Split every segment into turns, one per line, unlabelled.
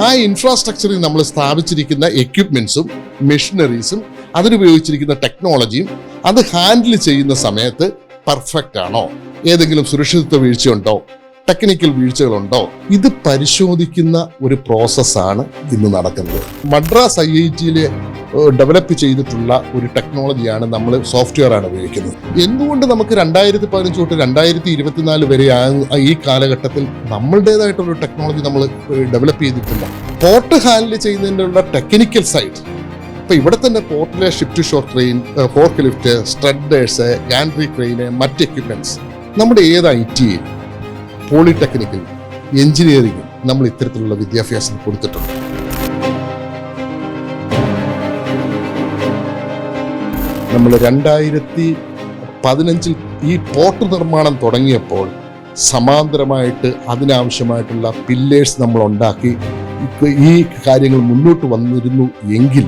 ആ ഇൻഫ്രാസ്ട്രക്ചറിൽ നമ്മൾ സ്ഥാപിച്ചിരിക്കുന്ന എക്യുപ്മെൻസും മെഷീനറീസും അതിനുപയോഗിച്ചിരിക്കുന്ന ടെക്നോളജിയും അത് ഹാൻഡിൽ ചെയ്യുന്ന സമയത്ത് പെർഫെക്റ്റ് ആണോ? ഏതെങ്കിലും സുരക്ഷിതത്വ വീഴ്ചയുണ്ടോ? ടെക്നിക്കൽ വീഴ്ചകളുണ്ടോ? ഇത് പരിശോധിക്കുന്ന ഒരു പ്രോസസ്സാണ് ഇന്ന് നടക്കുന്നത്. മദ്രാസ് ഐ ഐ ടിയിലെ ഡെവലപ്പ് ചെയ്തിട്ടുള്ള ഒരു ടെക്നോളജിയാണ് നമ്മൾ സോഫ്റ്റ്വെയർ ആണ് ഉപയോഗിക്കുന്നത്. എന്തുകൊണ്ട് നമുക്ക് രണ്ടായിരത്തി പതിനഞ്ച് തൊട്ട് രണ്ടായിരത്തി ഇരുപത്തിനാല് വരെ ഈ കാലഘട്ടത്തിൽ നമ്മളുടേതായിട്ടുള്ള ടെക്നോളജി നമ്മൾ ഡെവലപ്പ് ചെയ്തിട്ടില്ല. പോർട്ട് ഹാൻഡിൽ ചെയ്യുന്നതിനുള്ള ടെക്നിക്കൽ സൈഡ് ഇപ്പം ഇവിടെ തന്നെ പോർട്ടിലെ shift shore train forklift straddlers gantry crane മറ്റ് എക്യുപ്മെന്റ്സ് നമ്മുടെ ഏത് ഐ ടി പോളിടെക്നിക്കൽ എഞ്ചിനീയറിംഗ് നമ്മൾ ഇത്തരത്തിലുള്ള വിദ്യാഭ്യാസം കൊടുത്തിട്ടുണ്ട്. നമ്മൾ രണ്ടായിരത്തി പതിനഞ്ചിൽ ഈ പോർട്ട് നിർമ്മാണം തുടങ്ങിയപ്പോൾ സമാന്തരമായിട്ട് അതിനാവശ്യമായിട്ടുള്ള പില്ലേഴ്സ് നമ്മൾ ഉണ്ടാക്കി ഈ കാര്യങ്ങൾ മുന്നോട്ട് വന്നിരുന്നു എങ്കിൽ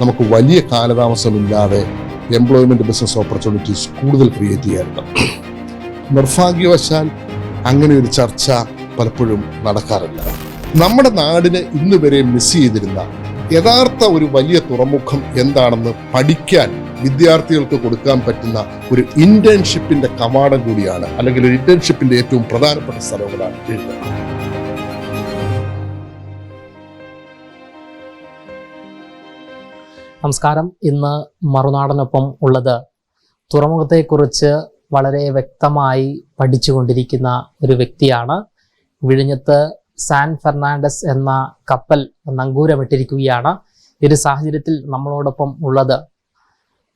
നമുക്ക് വലിയ കാലതാമസമില്ലാതെ എംപ്ലോയ്മെന്റ് ബിസിനസ് ഓപ്പർച്യൂണിറ്റീസ് കൂടുതൽ ക്രിയേറ്റ് ചെയ്യാറുണ്ട് നിർഭാഗ്യവശാൽ അങ്ങനെ ഒരു ചർച്ച പലപ്പോഴും നടക്കാറില്ല. നമ്മുടെ നാടിന് ഇന്ന് വരെ മിസ് ചെയ്തിരുന്ന യഥാർത്ഥ ഒരു വലിയ തുറമുഖം എന്താണെന്ന് പഠിക്കാൻ വിദ്യാർത്ഥികൾക്ക് കൊടുക്കാൻ പറ്റുന്ന ഒരു ഇന്റേൺഷിപ്പിന്റെ കവാടം കൂടിയാണ് അല്ലെങ്കിൽ ഒരു ഇന്റേൺഷിപ്പിന്റെ ഏറ്റവും പ്രധാനപ്പെട്ട സ്ഥലങ്ങളാണ് എഴുതുന്നത്
നമസ്കാരം. ഇന്ന് മറുനാടനൊപ്പം ഉള്ളത് തുറമുഖത്തെക്കുറിച്ച് വളരെ വ്യക്തമായി പഠിച്ചുകൊണ്ടിരിക്കുന്ന ഒരു വ്യക്തിയാണ്. വിഴിഞ്ഞത്ത് സാൻ ഫെർണാണ്ടസ് എന്ന കപ്പൽ നങ്കൂരമിട്ടിരിക്കുകയാണ്. ഒരു സാഹചര്യത്തിൽ നമ്മളോടൊപ്പം ഉള്ളത്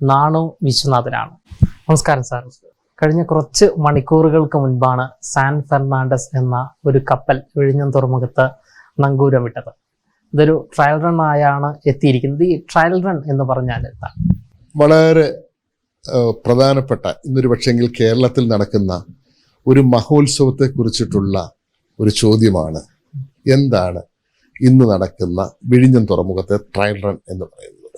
നാണു വിശ്വനാഥനാണ്. നമസ്കാരം സാർ. കഴിഞ്ഞ കുറച്ച് മണിക്കൂറുകൾക്ക് മുൻപാണ് സാൻ ഫെർണാണ്ടസ് എന്ന ഒരു കപ്പൽ വിഴിഞ്ഞം തുറമുഖത്ത് നങ്കൂരമിട്ടത്. ഇതൊരു ട്രയൽ റൺ ആയാണ് എത്തിയിരിക്കുന്നത്. ഈ ട്രയൽ റൺ എന്ന് പറഞ്ഞാൽ
വളരെ പ്രധാനപ്പെട്ട ഇന്നൊരു പക്ഷെങ്കിൽ കേരളത്തിൽ നടക്കുന്ന ഒരു മഹോത്സവത്തെ കുറിച്ചിട്ടുള്ള ഒരു ചോദ്യമാണ്. എന്താണ് ഇന്ന് നടക്കുന്ന വിഴിഞ്ഞം തുറമുഖത്തെ ട്രയൽ റൺ എന്ന് പറയുന്നത്?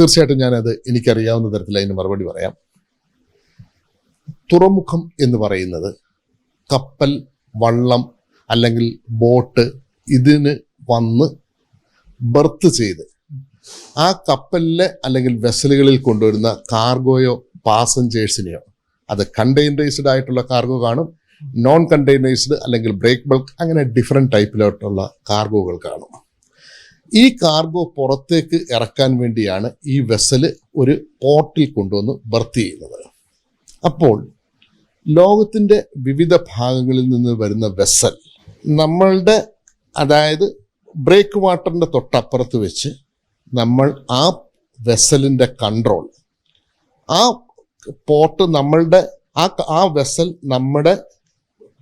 തീർച്ചയായിട്ടും ഞാനത് എനിക്കറിയാവുന്ന തരത്തിൽ അതിന് മറുപടി പറയാം. തുറമുഖം എന്ന് പറയുന്നത് കപ്പൽ വള്ളം അല്ലെങ്കിൽ ബോട്ട് ഇതിന് വന്ന് ബർത്ത് ചെയ്ത് ആ കപ്പലിലെ അല്ലെങ്കിൽ വെസലുകളിൽ കൊണ്ടുവരുന്ന കാർഗോയോ പാസഞ്ചേഴ്സിനെയോ അത് കണ്ടെയ്നറൈസ്ഡ് ആയിട്ടുള്ള കാർഗോ കാണും നോൺ കണ്ടെയ്നറൈസ്ഡ് അല്ലെങ്കിൽ ബ്രേക്ക് ബൾക്ക് അങ്ങനെ ഡിഫറെന്റ് ടൈപ്പിലോട്ടുള്ള കാർഗോകൾ കാണും. ഈ കാർഗോ പുറത്തേക്ക് ഇറക്കാൻ വേണ്ടിയാണ് ഈ വെസൽ ഒരു പോർട്ടിൽ കൊണ്ടുവന്ന് ബർത്ത് ചെയ്യുന്നത്. അപ്പോൾ ലോകത്തിന്റെ വിവിധ ഭാഗങ്ങളിൽ നിന്ന് വരുന്ന വെസൽ നമ്മളുടെ അതായത് ബ്രേക്ക് വാട്ടറിന്റെ തൊട്ടപ്പുറത്ത് വെച്ച് നമ്മൾ ആ വെസലിന്റെ കൺട്രോൾ ആ പോർട്ട് നമ്മളുടെ ആ ആ വെസൽ നമ്മുടെ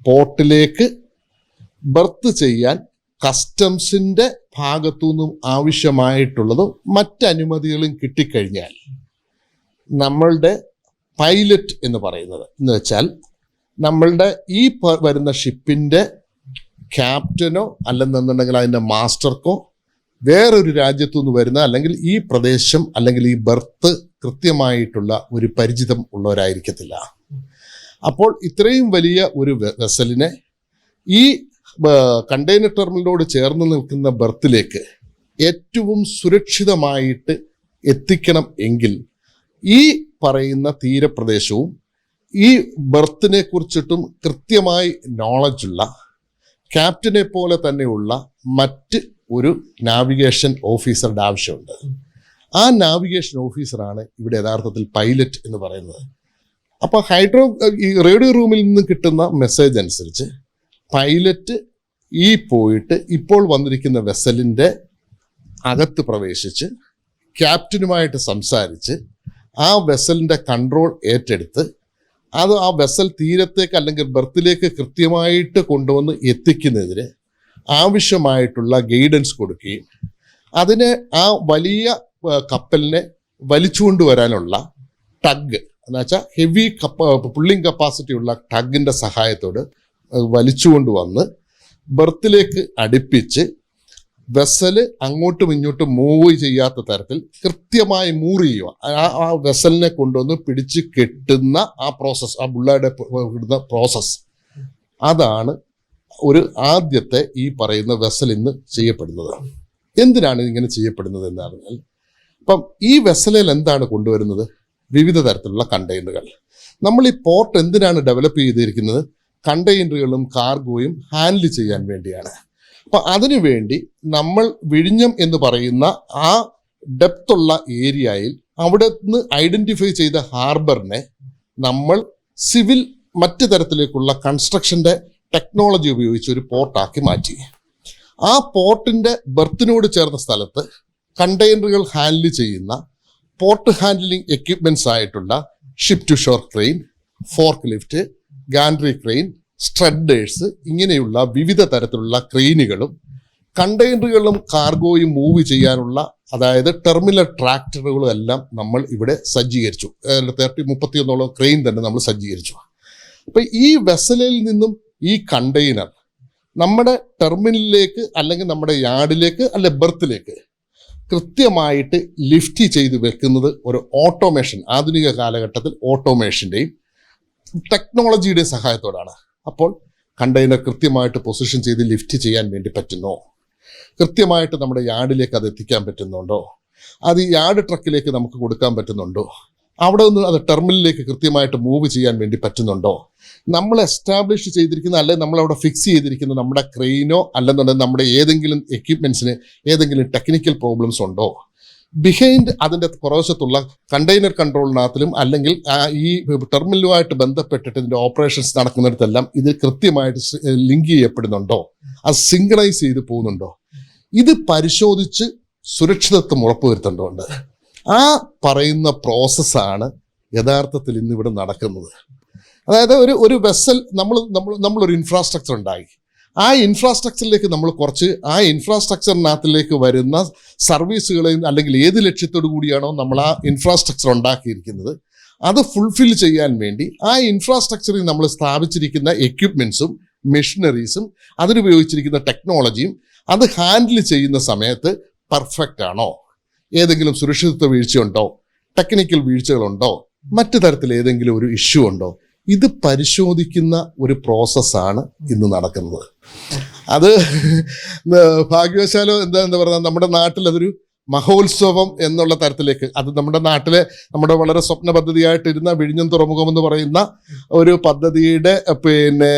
പോർട്ടിലേക്ക് ബർത്ത് ചെയ്യാൻ കസ്റ്റംസിന്റെ ഭാഗത്തു നിന്നും ആവശ്യമായിട്ടുള്ളതും മറ്റനുമതികളും കിട്ടിക്കഴിഞ്ഞാൽ നമ്മളുടെ പൈലറ്റ് എന്ന് പറയുന്നത്. എന്ന് വെച്ചാൽ നമ്മളുടെ ഈ വരുന്ന ഷിപ്പിന്റെ ക്യാപ്റ്റനോ അല്ലെന്നുണ്ടെങ്കിൽ അതിന്റെ മാസ്റ്റർക്കോ വേറൊരു രാജ്യത്തു നിന്ന് വരുന്ന അല്ലെങ്കിൽ ഈ പ്രദേശം അല്ലെങ്കിൽ ഈ ബർത്ത് കൃത്യമായിട്ടുള്ള ഒരു പരിചിതം ഉള്ളവരായിരിക്കത്തില്ല. അപ്പോൾ ഇത്രയും വലിയ ഒരു വെസലിനെ ഈ കണ്ടെയ്നർ ടെർമിനലോട് ചേർന്ന് നിൽക്കുന്ന ബർത്തിലേക്ക് ഏറ്റവും സുരക്ഷിതമായിട്ട് എത്തിക്കണം എങ്കിൽ ഈ പറയുന്ന തീരപ്രദേശവും ഈ ബർത്തിനെ കുറിച്ചിട്ടും കൃത്യമായി നോളജുള്ള ക്യാപ്റ്റനെ പോലെ തന്നെയുള്ള മറ്റ് ഒരു നാവിഗേഷൻ ഓഫീസറുടെ ആവശ്യമുണ്ട്. ആ നാവിഗേഷൻ ഓഫീസറാണ് ഇവിടെ യഥാർത്ഥത്തിൽ പൈലറ്റ് എന്ന് പറയുന്നത്. അപ്പോൾ ഹൈഡ്രോ ഈ റേഡിയോ റൂമിൽ നിന്ന് കിട്ടുന്ന മെസ്സേജ് അനുസരിച്ച് പൈലറ്റ് ഈ പോയിട്ട് ഇപ്പോൾ വന്നിരിക്കുന്ന വെസലിന്റെ അകത്ത് പ്രവേശിച്ച് ക്യാപ്റ്റനുമായിട്ട് സംസാരിച്ച് ആ വെസലിന്റെ കൺട്രോൾ ഏറ്റെടുത്ത് അത് ആ വെസൽ തീരത്തേക്ക് അല്ലെങ്കിൽ ബർത്തിലേക്ക് കൃത്യമായിട്ട് കൊണ്ടുവന്ന് എത്തിക്കുന്നതിന് ആവശ്യമായിട്ടുള്ള ഗൈഡൻസ് കൊടുക്കുകയും അതിന് ആ വലിയ കപ്പലിനെ വലിച്ചുകൊണ്ട് വരാനുള്ള ടഗ് എന്ന് വെച്ചാൽ ഹെവി കപ്പ പുള്ളിങ് കപ്പാസിറ്റി ഉള്ള ടഗിന്റെ സഹായത്തോട് വലിച്ചുകൊണ്ട് വന്ന് ബർത്തിലേക്ക് അടുപ്പിച്ച് വെസൽ അങ്ങോട്ടും ഇങ്ങോട്ടും മൂവ് ചെയ്യാത്ത തരത്തിൽ കൃത്യമായി മൂവ് ചെയ്യുക. ആ ആ വെസലിനെ കൊണ്ടുവന്ന് പിടിച്ച് കെട്ടുന്ന ആ പ്രോസസ്സ് ആ ബുള്ളയുടെ ഇടുന്ന പ്രോസസ്സ് അതാണ് ഒരു ആദ്യത്തെ ഈ പറയുന്ന വെസൽ ഇന്ന് ചെയ്യപ്പെടുന്നത്. എന്തിനാണ് ഇങ്ങനെ ചെയ്യപ്പെടുന്നത് എന്ന് പറഞ്ഞാൽ അപ്പം ഈ വെസലിൽ എന്താണ് കൊണ്ടുവരുന്നത്? വിവിധ തരത്തിലുള്ള കണ്ടെയ്നറുകൾ നമ്മൾ ഈ പോർട്ട് എന്തിനാണ് ഡെവലപ്പ് ചെയ്തിരിക്കുന്നത്? കണ്ടെയ്നറുകളും കാർഗോയും ഹാൻഡിൽ ചെയ്യാൻ വേണ്ടിയാണ്. അപ്പൊ അതിനുവേണ്ടി നമ്മൾ വിഴിഞ്ഞം എന്ന് പറയുന്ന ആ ഡെപ്ത് ഉള്ള ഏരിയയിൽ അവിടെ നിന്ന് ഐഡന്റിഫൈ ചെയ്ത ഹാർബറിനെ നമ്മൾ സിവിൽ മറ്റു തരത്തിലേക്കുള്ള കൺസ്ട്രക്ഷന്റെ ടെക്നോളജി ഉപയോഗിച്ച് ഒരു പോർട്ടാക്കി മാറ്റി. ആ പോർട്ടിന്റെ ബർത്തിനോട് ചേർന്ന സ്ഥലത്ത് കണ്ടെയ്നറുകൾ ഹാൻഡിൽ ചെയ്യുന്ന പോർട്ട് ഹാൻഡ്ലിംഗ് എക്യുപ്മെന്റ്സ് ആയിട്ടുള്ള ship to shore crane forklift gantry crane straddlers ഇങ്ങനെയുള്ള വിവിധ തരത്തിലുള്ള ക്രെയിനുകളും കണ്ടെയ്നറുകളും കാർഗോയും മൂവ് ചെയ്യാനുള്ള അതായത് ടെർമിനൽ ട്രാക്ടറുകളും എല്ലാം നമ്മൾ ഇവിടെ സജ്ജീകരിച്ചു. തേർട്ടി മുപ്പത്തിയൊന്നോളം ക്രെയിൻ തന്നെ നമ്മൾ സജ്ജീകരിച്ചു. അപ്പൊ ഈ വെസലിൽ നിന്നും ഈ കണ്ടെയ്നർ നമ്മുടെ ടെർമിനലിലേക്ക് അല്ലെങ്കിൽ നമ്മുടെ യാർഡിലേക്ക് അല്ലെ ബർത്തിലേക്ക് കൃത്യമായിട്ട് ലിഫ്റ്റ് ചെയ്ത് വെക്കുന്നത് ഒരു ഓട്ടോമേഷൻ ആധുനിക കാലഘട്ടത്തിൽ ഓട്ടോമേഷന്റെയും ടെക്നോളജിയുടെയും സഹായത്തോടാണ്. അപ്പോൾ കണ്ടെയ്നർ കൃത്യമായിട്ട് പൊസിഷൻ ചെയ്ത് ലിഫ്റ്റ് ചെയ്യാൻ വേണ്ടി പറ്റുന്നു? കൃത്യമായിട്ട് നമ്മുടെ യാർഡിലേക്ക് അത് എത്തിക്കാൻ പറ്റുന്നുണ്ടോ? അത് യാർഡ് ട്രക്കിലേക്ക് നമുക്ക് കൊടുക്കാൻ പറ്റുന്നുണ്ടോ? അവിടെ നിന്ന് അത് ടെർമിനലിലേക്ക് കൃത്യമായിട്ട് മൂവ് ചെയ്യാൻ വേണ്ടി പറ്റുന്നുണ്ടോ? നമ്മൾ എസ്റ്റാബ്ലിഷ് ചെയ്തിരിക്കുന്ന അല്ലെങ്കിൽ നമ്മൾ അവിടെ ഫിക്സ് ചെയ്തിരിക്കുന്ന നമ്മുടെ ക്രെയിനോ അല്ലെന്നുണ്ടെങ്കിൽ നമ്മുടെ ഏതെങ്കിലും എക്യുപ്മെൻസിന് ഏതെങ്കിലും ടെക്നിക്കൽ പ്രോബ്ലംസ് ഉണ്ടോ? ബിഹൈൻഡ് അതിന്റെ പുറവശത്തുള്ള കണ്ടെയ്നർ കൺട്രോളിനകത്തിലും അല്ലെങ്കിൽ ഈ ടെർമിനലുമായിട്ട് ബന്ധപ്പെട്ടിട്ട് ഇതിന്റെ ഓപ്പറേഷൻസ് നടക്കുന്നിടത്തെല്ലാം ഇത് കൃത്യമായിട്ട് ലിങ്ക് ചെയ്യപ്പെടുന്നുണ്ടോ? അത് സിങ്കണൈസ് ചെയ്ത് പോകുന്നുണ്ടോ? ഇത് പരിശോധിച്ച് സുരക്ഷിതത്വം ഉറപ്പുവരുത്തേണ്ടതുണ്ട്. ആ പറയുന്ന പ്രോസസ്സാണ് യഥാർത്ഥത്തിൽ ഇന്നിവിടെ നടക്കുന്നത്. അതായത് ഒരു ഒരു വെസൽ നമ്മൾ നമ്മൾ നമ്മളൊരു ഇൻഫ്രാസ്ട്രക്ചർ ഉണ്ടായി. ആ ഇൻഫ്രാസ്ട്രക്ചറിലേക്ക് നമ്മൾ കുറച്ച് ആ ഇൻഫ്രാസ്ട്രക്ചറിനകത്തിലേക്ക് വരുന്ന സർവീസുകളെയും അല്ലെങ്കിൽ ഏത് ലക്ഷ്യത്തോടു കൂടിയാണോ നമ്മൾ ആ ഇൻഫ്രാസ്ട്രക്ചർ ഉണ്ടാക്കിയിരിക്കുന്നത് അത് ഫുൾഫിൽ ചെയ്യാൻ വേണ്ടി ആ ഇൻഫ്രാസ്ട്രക്ചറിൽ നമ്മൾ സ്ഥാപിച്ചിരിക്കുന്ന എക്യുപ്മെൻസും മെഷീനറീസും അതിനുപയോഗിച്ചിരിക്കുന്ന ടെക്നോളജിയും അത് ഹാൻഡിൽ ചെയ്യുന്ന സമയത്ത് പെർഫെക്റ്റ് ആണോ? ഏതെങ്കിലും സുരക്ഷിതത്വ വീഴ്ചയുണ്ടോ ടെക്നിക്കൽ വീഴ്ചകളുണ്ടോ? മറ്റു തരത്തിൽ ഏതെങ്കിലും ഒരു ഇഷ്യൂ ഉണ്ടോ? ഇത് പരിശോധിക്കുന്ന ഒരു പ്രോസസ്സാണ് ഇന്ന് നടക്കുന്നത്. അത് ഭാഗ്യവശാലോ എന്താ എന്താ പറയുക നമ്മുടെ നാട്ടിൽ അതൊരു മഹോത്സവം എന്നുള്ള തരത്തിലേക്ക്. അത് നമ്മുടെ നാട്ടിലെ നമ്മുടെ വളരെ സ്വപ്ന പദ്ധതിയായിട്ടിരുന്ന വിഴിഞ്ഞം തുറമുഖം എന്ന് പറയുന്ന ഒരു പദ്ധതിയുടെ പിന്നെ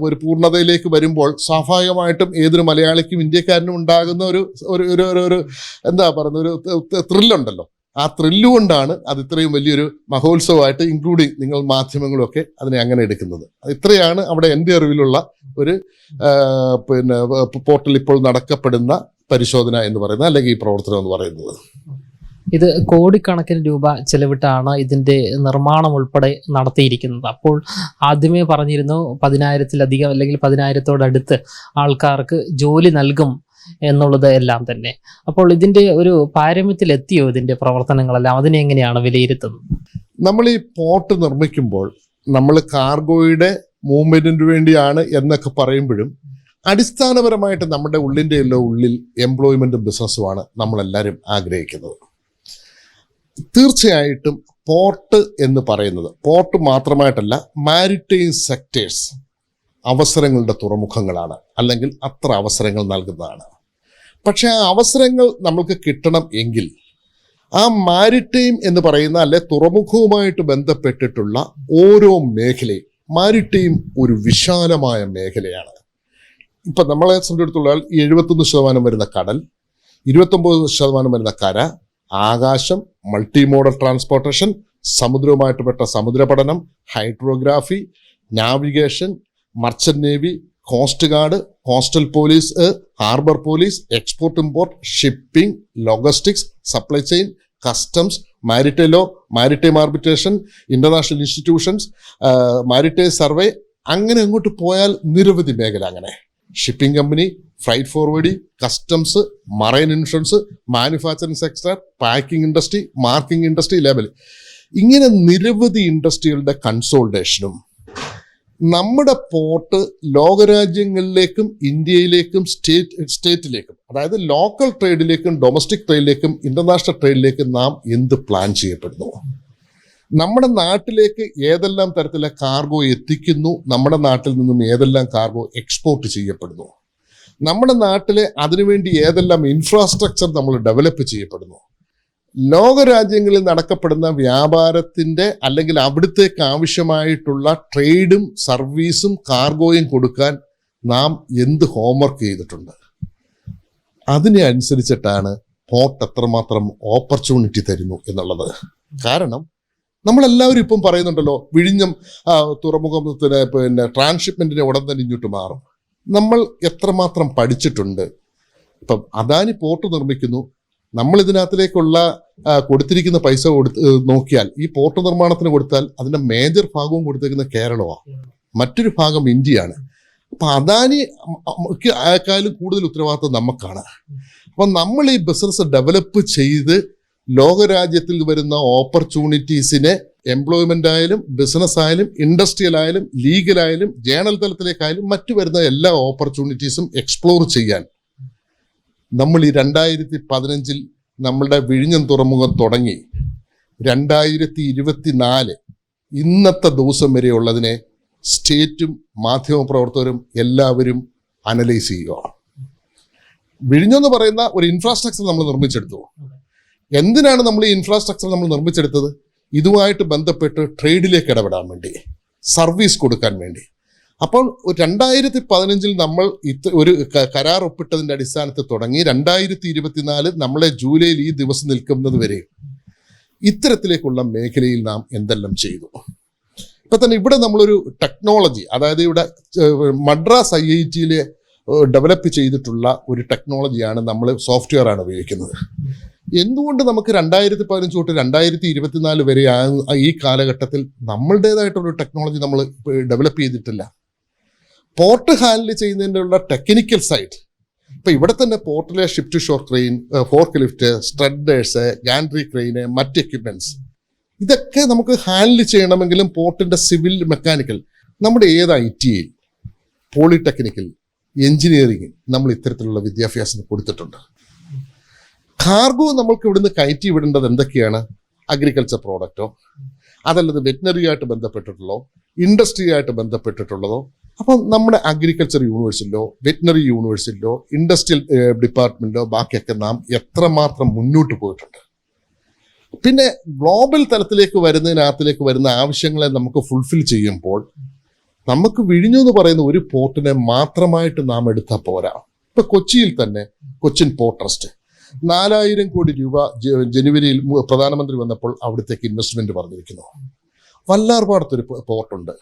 ഒരു പൂർണതയിലേക്ക് വരുമ്പോൾ സ്വാഭാവികമായിട്ടും ഏതൊരു മലയാളിക്കും ഇന്ത്യക്കാരനും ഉണ്ടാകുന്ന ഒരു ഒരു ഒരു ഒരു- എന്താ പറയുന്ന ഒരു ത്രില്ലുണ്ടല്ലോ. ആ ത്രില്ലുകൊണ്ടാണ് അത് ഇത്രയും വലിയൊരു മഹോത്സവമായിട്ട് ഇൻക്ലൂഡിങ് നിങ്ങൾ മാധ്യമങ്ങളൊക്കെ അതിനെ അങ്ങനെ എടുക്കുന്നത്. ഇത്രയാണ് അവിടെ എന്റെ അറിവിലുള്ള ഒരു പിന്നെ പോർട്ടൽ ഇപ്പോൾ നടക്കപ്പെടുന്ന പരിശോധന എന്ന് പറയുന്നത് അല്ലെങ്കിൽ ഈ പ്രവർത്തനം എന്ന് പറയുന്നത്?
ഇത് കോടിക്കണക്കിന് രൂപ ചെലവിട്ടാണ് ഇതിന്റെ നിർമ്മാണം ഉൾപ്പെടെ നടത്തിയിരിക്കുന്നത്. അപ്പോൾ ആദ്യമേ പറഞ്ഞിരുന്നു പതിനായിരത്തിലധികം അല്ലെങ്കിൽ പതിനായിരത്തോടടുത്ത് ആൾക്കാർക്ക് ജോലി നൽകും എന്നുള്ളത് എല്ലാം തന്നെ. അപ്പോൾ ഇതിന്റെ ഒരു പാരമ്യത്തിലെത്തിയോ ഇതിന്റെ പ്രവർത്തനങ്ങളെല്ലാം? അതിനെ എങ്ങനെയാണ് വിലയിരുത്തുന്നത്?
നമ്മൾ ഈ പോർട്ട് നിർമ്മിക്കുമ്പോൾ നമ്മൾ കാർഗോയുടെ മൂവ്മെന്റിന് വേണ്ടിയാണ് എന്നൊക്കെ പറയുമ്പോഴും അടിസ്ഥാനപരമായിട്ട് നമ്മുടെ ഉള്ളിന്റെ എല്ലാം ഉള്ളിൽ എംപ്ലോയ്മെന്റും ബിസിനസ്സുമാണ് നമ്മളെല്ലാവരും ആഗ്രഹിക്കുന്നത്. തീർച്ചയായിട്ടും പോർട്ട് എന്ന് പറയുന്നത് പോർട്ട് മാത്രമായിട്ടല്ല മാരിടൈം സെക്ടേഴ്സ് അവസരങ്ങളുടെ തുറമുഖങ്ങളാണ്. അല്ലെങ്കിൽ അത്ര അവസരങ്ങൾ നൽകുന്നതാണ്. പക്ഷേ ആ അവസരങ്ങൾ നമ്മൾക്ക് കിട്ടണം എങ്കിൽ ആ മാരിടൈം എന്ന് പറയുന്ന അല്ലെ തുറമുഖവുമായിട്ട് ബന്ധപ്പെട്ടിട്ടുള്ള ഓരോ മേഖലയും മാരിടൈം ഒരു വിശാലമായ മേഖലയാണ്. ഇപ്പം നമ്മളെ സംബന്ധിച്ചിടത്തോളം എഴുപത്തൊന്ന് ശതമാനം വരുന്ന കടൽ ഇരുപത്തൊമ്പത് ശതമാനം വരുന്ന കര ആകാശം മൾട്ടി മോഡൽ ട്രാൻസ്പോർട്ടേഷൻ സമുദ്രവുമായിട്ട് പെട്ട സമുദ്ര പഠനം hydrography navigation merchant navy coast guard coastal police harbour police export import shipping logistics supply chain customs maritime law maritime arbitration international institutions maritime survey അങ്ങനെ അങ്ങോട്ട് പോയാൽ നിരവധി മേഖല അങ്ങനെ. Shipping company freight forwarding customs marine insurance manufacturing sector packing industry marking industry level ഇങ്ങനെ നിരവധി ഇൻഡസ്ട്രികളുടെ കൺസോൾട്ടേഷനും നമ്മുടെ port ലോകരാജ്യങ്ങളിലേക്കും ഇന്ത്യയിലേക്കും state സ്റ്റേറ്റിലേക്കും അതായത് ലോക്കൽ ട്രേഡിലേക്കും ഡൊമസ്റ്റിക് ട്രേഡിലേക്കും ഇന്റർനാഷണൽ ട്രേഡിലേക്കും നാം എന്ത് പ്ലാൻ ചെയ്യപ്പെടുന്നു? നമ്മുടെ നാട്ടിലേക്ക് ഏതെല്ലാം തരത്തിലെ കാർഗോ എത്തിക്കുന്നു നമ്മുടെ നാട്ടിൽ നിന്നും ഏതെല്ലാം കാർഗോ എക്സ്പോർട്ട് ചെയ്യപ്പെടുന്നു. നമ്മുടെ നാട്ടിലെ അതിനുവേണ്ടി ഏതെല്ലാം ഇൻഫ്രാസ്ട്രക്ചർ നമ്മൾ ഡെവലപ്പ് ചെയ്യപ്പെടുന്നു. ലോകരാജ്യങ്ങളിൽ നടക്കപ്പെടുന്ന വ്യാപാരത്തിന്റെ അല്ലെങ്കിൽ അവിടുത്തേക്ക് ആവശ്യമായിട്ടുള്ള ട്രേഡും സർവീസും കാർഗോയും കൊടുക്കാൻ നാം എന്ത് ഹോംവർക്ക് ചെയ്തിട്ടുണ്ട്? അതിനെ അനുസരിച്ചിട്ടാണ് പോർട്ട് എത്രമാത്രം ഓപ്പർച്യൂണിറ്റി തരുന്നു എന്നുള്ളത്. കാരണം നമ്മളെല്ലാവരും ഇപ്പം പറയുന്നുണ്ടല്ലോ വിഴിഞ്ഞം തുറമുഖത്തിന് പിന്നെ ട്രാൻസ്ഷിപ്മെന്റിനെ ഉടൻ തന്നെ ഇങ്ങോട്ട് മാറും. നമ്മൾ എത്രമാത്രം പഠിച്ചിട്ടുണ്ട്? ഇപ്പം അദാനി പോർട്ട് നിർമ്മിക്കുന്നു. നമ്മൾ ഇതിനകത്തിലേക്കുള്ള കൊടുത്തിരിക്കുന്ന പൈസ കൊടുത്ത് നോക്കിയാൽ ഈ പോർട്ട് നിർമ്മാണത്തിന് കൊടുത്താൽ അതിന്റെ മേജർ ഭാഗവും കൊടുത്തേക്കുന്ന കേരളമാണ്. മറ്റൊരു ഭാഗം ഇന്ത്യയാണ്. അപ്പൊ അദാനി ആക്കാലും കൂടുതൽ ഉത്തരവാദിത്വം നമുക്കാണ്. അപ്പൊ നമ്മൾ ഈ ബിസിനസ് ഡെവലപ്പ് ചെയ്ത് ലോകരാജ്യത്തിൽ വരുന്ന ഓപ്പർച്യൂണിറ്റീസിനെ എംപ്ലോയ്മെന്റ് ആയാലും ബിസിനസ് ആയാലും ഇൻഡസ്ട്രിയൽ ആയാലും ലീഗലായാലും ജേണൽ തലത്തിലേക്കായാലും മറ്റു വരുന്ന എല്ലാ ഓപ്പർച്യൂണിറ്റീസും എക്സ്പ്ലോർ ചെയ്യാൻ. നമ്മൾ ഈ രണ്ടായിരത്തി പതിനഞ്ചിൽ നമ്മളുടെ വിഴിഞ്ഞം തുറമുഖം തുടങ്ങി. രണ്ടായിരത്തി ഇരുപത്തി നാല് ഇന്നത്തെ ദിവസം വരെയുള്ളതിനെ സ്റ്റേറ്റും മാധ്യമപ്രവർത്തകരും എല്ലാവരും അനലൈസ് ചെയ്യുക. വിഴിഞ്ഞെന്ന് പറയുന്ന ഒരു ഇൻഫ്രാസ്ട്രക്ചർ നമ്മൾ നിർമ്മിച്ചെടുത്തു. എന്തിനാണ് നമ്മൾ ഈ ഇൻഫ്രാസ്ട്രക്ചർ നമ്മൾ നിർമ്മിച്ചെടുത്തത്? ഇതുമായിട്ട് ബന്ധപ്പെട്ട് ട്രേഡിലേക്ക് ഇടപെടാൻ വേണ്ടി സർവീസ് കൊടുക്കാൻ വേണ്ടി. അപ്പോൾ രണ്ടായിരത്തി പതിനഞ്ചിൽ നമ്മൾ ഇത്ര ഒരു കരാർ ഒപ്പിട്ടതിന്റെ അടിസ്ഥാനത്തിൽ തുടങ്ങി രണ്ടായിരത്തി ഇരുപത്തിനാല് നമ്മളെ ജൂലൈയിൽ ഈ ദിവസം നിൽക്കുന്നത് വരെ ഇത്തരത്തിലേക്കുള്ള മേഖലയിൽ നാം എന്തെല്ലാം ചെയ്തു? ഇപ്പൊ തന്നെ ഇവിടെ നമ്മളൊരു ടെക്നോളജി അതായത് ഇവിടെ മദ്രാസ് ഐ ഐ ടിയിലെ ഡെവലപ്പ് ചെയ്തിട്ടുള്ള ഒരു ടെക്നോളജിയാണ് നമ്മൾ സോഫ്റ്റ്വെയർ ആണ് ഉപയോഗിക്കുന്നത്. എന്തുകൊണ്ട് നമുക്ക് രണ്ടായിരത്തി പതിനഞ്ച് തൊട്ട് രണ്ടായിരത്തി ഇരുപത്തിനാല് വരെ ഈ കാലഘട്ടത്തിൽ നമ്മളുടേതായിട്ടുള്ള ടെക്നോളജി നമ്മൾ ഡെവലപ്പ് ചെയ്തിട്ടില്ല? പോർട്ട് ഹാൻഡിൽ ചെയ്യുന്നതിനുള്ള ടെക്നിക്കൽ സൈഡ് ഇപ്പം ഇവിടെ തന്നെ പോർട്ടിലെ shift shore crane forklift straddlers gantry crane മറ്റ് എക്യുപ്മെന്റ്സ് ഇതൊക്കെ നമുക്ക് ഹാൻഡിൽ ചെയ്യണമെങ്കിലും പോർട്ടിന്റെ സിവിൽ മെക്കാനിക്കൽ നമ്മുടെ ഏത് ഐ ടിയിൽ പോളിടെക്നിക്കൽ എഞ്ചിനീയറിംഗ് നമ്മൾ ഇത്തരത്തിലുള്ള വിദ്യാഭ്യാസം കൊടുത്തിട്ടുണ്ട്. കാർഗോ നമ്മൾക്ക് ഇവിടുന്ന് കയറ്റി വിടേണ്ടത് എന്തൊക്കെയാണ്? അഗ്രികൾച്ചർ പ്രോഡക്റ്റോ അതല്ലത് വെറ്റിനറി ആയിട്ട് ബന്ധപ്പെട്ടിട്ടുള്ളതോ? ഇൻഡസ്ട്രി ആയിട്ട് ബന്ധപ്പെട്ടിട്ടുള്ളതോ? അപ്പോൾ നമ്മുടെ അഗ്രികൾച്ചർ യൂണിവേഴ്സിറ്റിയിലോ വെറ്റിനറി യൂണിവേഴ്സിറ്റിയിലോ ഇൻഡസ്ട്രിയൽ ഡിപ്പാർട്ട്മെന്റിലോ ബാക്കിയൊക്കെ നാം എത്രമാത്രം മുന്നോട്ട് പോയിട്ടുണ്ട്? പിന്നെ ഗ്ലോബൽ തലത്തിലേക്ക് വരുന്നതിനകത്തിലേക്ക് വരുന്ന ആവശ്യങ്ങളെ നമുക്ക് ഫുൾഫിൽ ചെയ്യുമ്പോൾ നമുക്ക് വിഴിഞ്ഞു എന്ന് പറയുന്ന ഒരു പോർട്ടിനെ മാത്രമായിട്ട് നാം എടുത്താൽ പോരാ. ഇപ്പൊ കൊച്ചിയിൽ തന്നെ കൊച്ചിൻ പോർട്ട് ട്രസ്റ്റ്. നാലായിരം കോടി രൂപ ജനുവരിയിൽ പ്രധാനമന്ത്രി വന്നപ്പോൾ അവിടത്തേക്ക് ഇൻവെസ്റ്റ്മെന്റ് പറഞ്ഞിരിക്കുന്നു. വല്ലാർപാടത്തൊരു പോർട്ടുണ്ട്.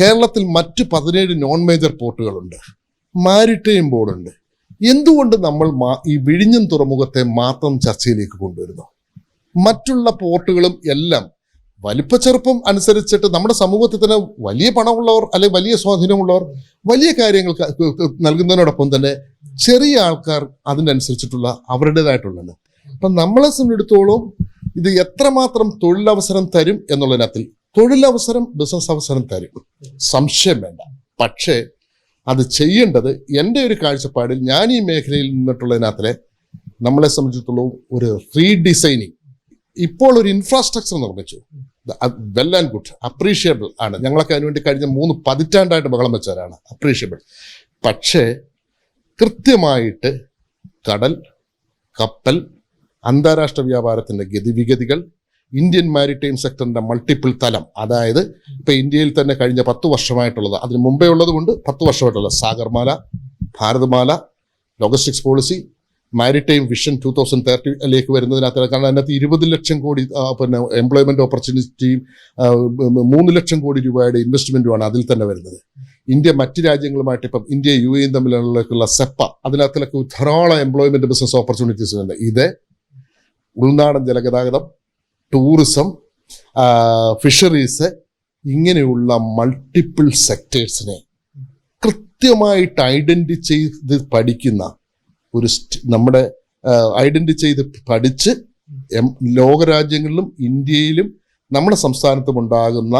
കേരളത്തിൽ മറ്റ് പതിനേഴ് നോൺ മേജർ പോർട്ടുകളുണ്ട്. മാരിടൈം ബോർഡുണ്ട്. എന്തുകൊണ്ട് നമ്മൾ ഈ വിഴിഞ്ഞം തുറമുഖത്തെ മാത്രം ചർച്ചയിലേക്ക് കൊണ്ടുവരുന്നു? മറ്റുള്ള പോർട്ടുകളും എല്ലാം വലിപ്പച്ചെറുപ്പം അനുസരിച്ചിട്ട് നമ്മുടെ സമൂഹത്തിൽ തന്നെ വലിയ പണമുള്ളവർ അല്ലെങ്കിൽ വലിയ സ്വാധീനമുള്ളവർ വലിയ കാര്യങ്ങൾ നൽകുന്നതിനോടൊപ്പം തന്നെ ചെറിയ ആൾക്കാർ അതിനനുസരിച്ചിട്ടുള്ള അവരുടേതായിട്ടുള്ളത് അപ്പൊ നമ്മളെ സംബന്ധിച്ചിടത്തോളം ഇത് എത്രമാത്രം തൊഴിലവസരം തരും എന്നുള്ളതിനകത്തിൽ തൊഴിലവസരം ബിസിനസ് അവസരം തരും. സംശയം വേണ്ട. പക്ഷേ അത് ചെയ്യേണ്ടത് എന്റെ ഒരു കാഴ്ചപ്പാടിൽ ഞാൻ ഈ മേഖലയിൽ നിന്നിട്ടുള്ളതിനകത്തിലെ നമ്മളെ സംബന്ധിച്ചിടത്തോളം ഒരു റീഡിസൈനിങ് ഇപ്പോൾ ഒരു ഇൻഫ്രാസ്ട്രക്ചർ നിർമ്മിച്ചു. വെൽ ആൻഡ് ഗുഡ് അപ്രീഷിയബിൾ ആണ്. ഞങ്ങളൊക്കെ അതിനുവേണ്ടി കഴിഞ്ഞ മൂന്ന് പതിറ്റാണ്ടായിട്ട് ബഹളം വെച്ചവരാണ്. അപ്രീഷിയബിൾ പക്ഷേ കൃത്യമായിട്ട് കടൽ കപ്പൽ അന്താരാഷ്ട്ര വ്യാപാരത്തിന്റെ ഗതിവിഗതികൾ ഇന്ത്യൻ മാരിടൈം സെക്ടറിന്റെ മൾട്ടിപ്പിൾ തലം. അതായത് ഇപ്പൊ ഇന്ത്യയിൽ തന്നെ കഴിഞ്ഞ പത്ത് വർഷമായിട്ടുള്ളത്. അതിന് മുമ്പേ ഉള്ളത് കൊണ്ട് പത്ത് വർഷമായിട്ടുള്ളത്. Sagarmala Bharatmala logistics policy maritime vision two thousand തേർട്ടിയിലേക്ക് വരുന്നതിനകത്ത് കാരണം അതിനകത്ത് ഇരുപത് ലക്ഷം കോടി പിന്നെ എംപ്ലോയ്മെന്റ് ഓപ്പർച്യൂണിറ്റിയും മൂന്ന് ലക്ഷം കോടി രൂപയുടെ ഇൻവെസ്റ്റ്മെന്റുമാണ് അതിൽ തന്നെ വരുന്നത്. ഇന്ത്യ മറ്റ് രാജ്യങ്ങളുമായിട്ട് ഇപ്പം ഇന്ത്യ യു എയും തമ്മിലുള്ള സെപ്പ അതിനകത്തിലൊക്കെ ധാരാളം എംപ്ലോയ്മെന്റ് ബിസിനസ് ഓപ്പർച്യൂണിറ്റീസ് ഉണ്ട്. ഇത് ഉൾനാടൻ ജലഗതാഗതം ടൂറിസം ഫിഷറീസ് ഇങ്ങനെയുള്ള മൾട്ടിപ്പിൾ സെക്ടേഴ്സിനെ കൃത്യമായിട്ട് ഐഡന്റിഫൈ ചെയ്ത് പഠിക്കുന്ന ഒരു നമ്മുടെ ഐഡന്റിഫൈ ചെയ്ത് പഠിച്ച് ലോകരാജ്യങ്ങളിലും ഇന്ത്യയിലും നമ്മുടെ സംസ്ഥാനത്തും ഉണ്ടാകുന്ന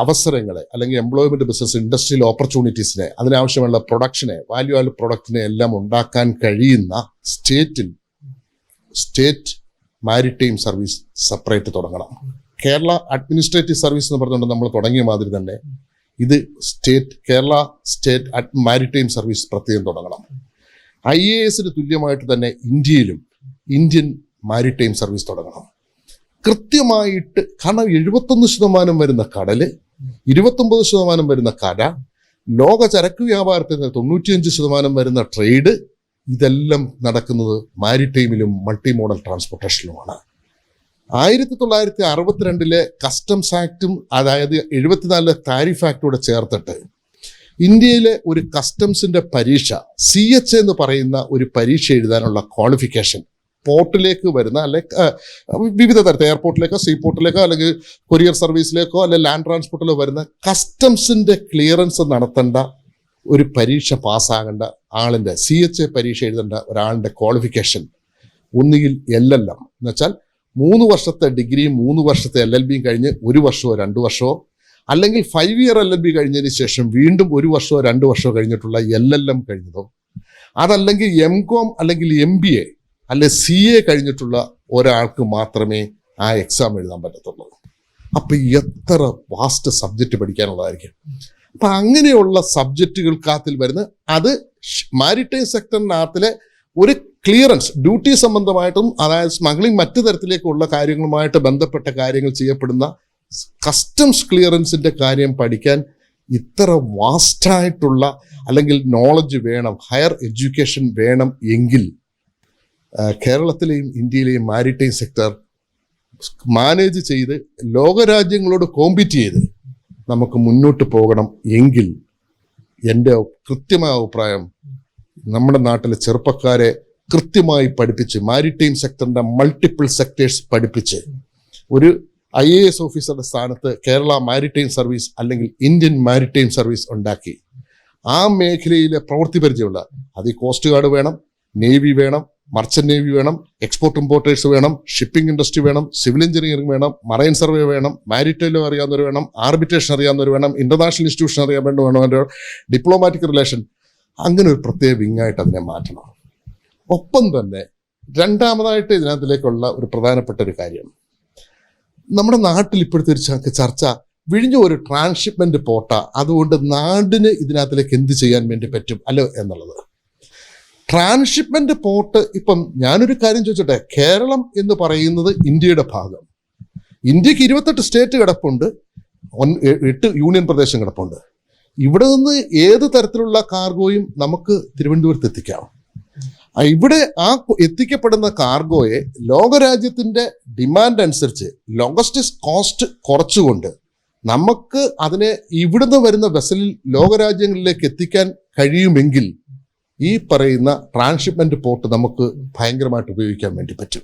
അവസരങ്ങളെ അല്ലെങ്കിൽ എംപ്ലോയ്മെന്റ് ബിസിനസ് ഇൻഡസ്ട്രിയൽ ഓപ്പർച്യൂണിറ്റീസിനെ അതിനാവശ്യമുള്ള പ്രൊഡക്ഷനെ വാല്യൂ ആഡ് പ്രൊഡക്റ്റിനെ എല്ലാം ഉണ്ടാക്കാൻ കഴിയുന്ന സ്റ്റേറ്റിൽ സ്റ്റേറ്റ് മാരിടൈം സർവീസ് സെപ്പറേറ്റ് തുടങ്ങണം. കേരള അഡ്മിനിസ്ട്രേറ്റീവ് സർവീസ് എന്ന് പറഞ്ഞുകൊണ്ട് നമ്മൾ തുടങ്ങിയ മാതിരി തന്നെ ഇത് state Kerala state maritime service പ്രത്യേകം തുടങ്ങണം. ഐ എ എസിന് തുല്യമായിട്ട് തന്നെ ഇന്ത്യയിലും ഇന്ത്യൻ മാരിടൈം സർവീസ് തുടങ്ങണം. കൃത്യമായിട്ട് കാരണം എഴുപത്തൊന്ന് ശതമാനം വരുന്ന കടൽ ഇരുപത്തൊമ്പത് ശതമാനം വരുന്ന കര ലോക ചരക്ക് വ്യാപാരത്തിന് തൊണ്ണൂറ്റിയഞ്ച് ശതമാനം വരുന്ന ട്രേഡ് ഇതെല്ലാം നടക്കുന്നത് മാരിടൈമിലും മൾട്ടി മോഡൽ ട്രാൻസ്പോർട്ടേഷനിലുമാണ്. ആയിരത്തി തൊള്ളായിരത്തി അറുപത്തിരണ്ടിലെ കസ്റ്റംസ് ആക്ടും അതായത് എഴുപത്തിനാലിലെ താരിഫ് ആക്ടോടെ ചേർത്തിട്ട് ഇന്ത്യയിലെ ഒരു കസ്റ്റംസിന്റെ പരീക്ഷ സി എച്ച് എന്ന് പറയുന്ന ഒരു പരീക്ഷ എഴുതാനുള്ള ക്വാളിഫിക്കേഷൻ പോർട്ടിലേക്ക് വരുന്ന അല്ലെ വിവിധ തരത്തിൽ എയർപോർട്ടിലേക്കോ സീ പോർട്ടിലേക്കോ അല്ലെങ്കിൽ കൊറിയർ സർവീസിലേക്കോ അല്ലെങ്കിൽ ലാൻഡ് ട്രാൻസ്പോർട്ടിലോ വരുന്ന കസ്റ്റംസിന്റെ ക്ലിയറൻസ് നടത്തേണ്ട ഒരു പരീക്ഷ പാസ്സാകേണ്ട ആളിന്റെ സി എച്ച് എ പരീക്ഷ എഴുതേണ്ട ഒരാളിന്റെ ക്വാളിഫിക്കേഷൻ ഒന്നുകിൽ എൽ എൽ എം എന്ന് വെച്ചാൽ മൂന്ന് വർഷത്തെ ഡിഗ്രിയും മൂന്ന് വർഷത്തെ എൽ എൽ ബിയും കഴിഞ്ഞ് ഒരു വർഷമോ രണ്ട് വർഷമോ അല്ലെങ്കിൽ five year L L B കഴിഞ്ഞതിന് ശേഷം വീണ്ടും ഒരു വർഷമോ രണ്ട് വർഷമോ കഴിഞ്ഞിട്ടുള്ള എൽ എൽ എം കഴിഞ്ഞതോ? അതല്ലെങ്കിൽ എം കോം അല്ലെങ്കിൽ എം ബി എ അല്ലെ സി എ കഴിഞ്ഞിട്ടുള്ള ഒരാൾക്ക് മാത്രമേ ആ എക്സാം എഴുതാൻ പറ്റത്തുള്ളൂ. അപ്പൊ എത്ര വാസ്റ്റ് സബ്ജക്റ്റ് പഠിക്കാനുള്ളതായിരിക്കും. അപ്പൊ അങ്ങനെയുള്ള സബ്ജക്റ്റുകൾക്കകത്തിൽ വരുന്ന അത് മാരിടൈം സെക്ടറിനകത്തിലെ ഒരു ക്ലിയറൻസ് ഡ്യൂട്ടി സംബന്ധമായിട്ടും അതായത് സ്മഗ്ലിംഗ് മറ്റു തരത്തിലേക്കുള്ള കാര്യങ്ങളുമായിട്ട് ബന്ധപ്പെട്ട കാര്യങ്ങൾ ചെയ്യപ്പെടുന്ന കസ്റ്റംസ് ക്ലിയറൻസിന്റെ കാര്യം പഠിക്കാൻ ഇത്ര വാസ്റ്റായിട്ടുള്ള അല്ലെങ്കിൽ നോളജ് വേണം ഹയർ എഡ്യൂക്കേഷൻ വേണം എങ്കിൽ കേരളത്തിലെയും ഇന്ത്യയിലെയും മാരിടൈം സെക്ടർ മാനേജ് ചെയ്ത് ലോകരാജ്യങ്ങളോട് കോമ്പീറ്റ് ചെയ്ത് നമുക്ക് മുന്നോട്ട് പോകണം എങ്കിൽ എന്റെ കൃത്യമായ അഭിപ്രായം നമ്മുടെ നാട്ടിലെ ചെറുപ്പക്കാരെ കൃത്യമായി പഠിപ്പിച്ച് മാരിടൈം സെക്ടറിന്റെ മൾട്ടിപ്പിൾ സെക്ടേഴ്സ് പഠിപ്പിച്ച് ഒരു ഐ എ എസ് ഓഫീസറുടെ സ്ഥാനത്ത് കേരള മാരിടൈം സർവീസ് അല്ലെങ്കിൽ ഇന്ത്യൻ മാരിടൈം സർവീസ് ഉണ്ടാക്കി. ആ മേഖലയിലെ പ്രവൃത്തി പരിചയമുള്ള അത് ഈ കോസ്റ്റ് ഗാർഡ് വേണം നേവി വേണം മർച്ചന്റ് നേവി വേണം എക്സ്പോർട്ട് ഇമ്പോർട്ടേഴ്സ് വേണം ഷിപ്പിംഗ് ഇൻഡസ്ട്രി വേണം സിവിൽ എഞ്ചിനീയറിംഗ് വേണം മറൈൻ സർവേ വേണം മാരിടൈലും അറിയാവുന്നവർ വേണം ആർബിറ്റേഷൻ അറിയാവുന്നവർ വേണം ഇന്റർനാഷണൽ ഇൻസ്റ്റിറ്റ്യൂഷൻ അറിയാൻ വേണം ഡിപ്ലോമാറ്റിക് റിലേഷൻ അങ്ങനെ ഒരു പ്രത്യേക വിങ്ങായിട്ട് അതിനെ മാറ്റണം. ഒപ്പം തന്നെ രണ്ടാമതായിട്ട് ഇതിനകത്തിലേക്കുള്ള ഒരു പ്രധാനപ്പെട്ട ഒരു കാര്യം. നമ്മുടെ നാട്ടിൽ ഇപ്പോഴത്തെ ഒരു ചർച്ച വിഴിഞ്ഞ ഒരു ട്രാൻസ്ഷിപ്മെന്റ് പോട്ട അതുകൊണ്ട് നാടിന് ഇതിനകത്തിലേക്ക് എന്ത് ചെയ്യാൻ വേണ്ടി പറ്റും? അല്ലോ എന്നുള്ളത്. ട്രാൻസ്ഷിപ്മെന്റ് പോർട്ട് ഇപ്പം ഞാനൊരു കാര്യം ചോദിച്ചോട്ടെ കേരളം എന്ന് പറയുന്നത് ഇന്ത്യയുടെ ഭാഗം. ഇന്ത്യയ്ക്ക് ഇരുപത്തെട്ട് സ്റ്റേറ്റ് കിടപ്പുണ്ട് എട്ട് യൂണിയൻ പ്രദേശം കിടപ്പുണ്ട്. ഇവിടെ നിന്ന് ഏത് തരത്തിലുള്ള കാർഗോയും നമുക്ക് തിരുവനന്തപുരത്ത് എത്തിക്കാം. ഇവിടെ ആ എത്തിക്കപ്പെടുന്ന കാർഗോയെ ലോകരാജ്യത്തിന്റെ ഡിമാൻഡ് അനുസരിച്ച് ലോജിസ്റ്റിക്സ് കോസ്റ്റ് കുറച്ചുകൊണ്ട് നമുക്ക് അതിനെ ഇവിടുന്ന് വരുന്ന വെസലിൽ ലോകരാജ്യങ്ങളിലേക്ക് എത്തിക്കാൻ കഴിയുമെങ്കിൽ ഈ പറയുന്ന ട്രാൻസ്ഷിപ്മെന്റ് പോർട്ട് നമുക്ക് ഭയങ്കരമായിട്ട് ഉപയോഗിക്കാൻ വേണ്ടി പറ്റും.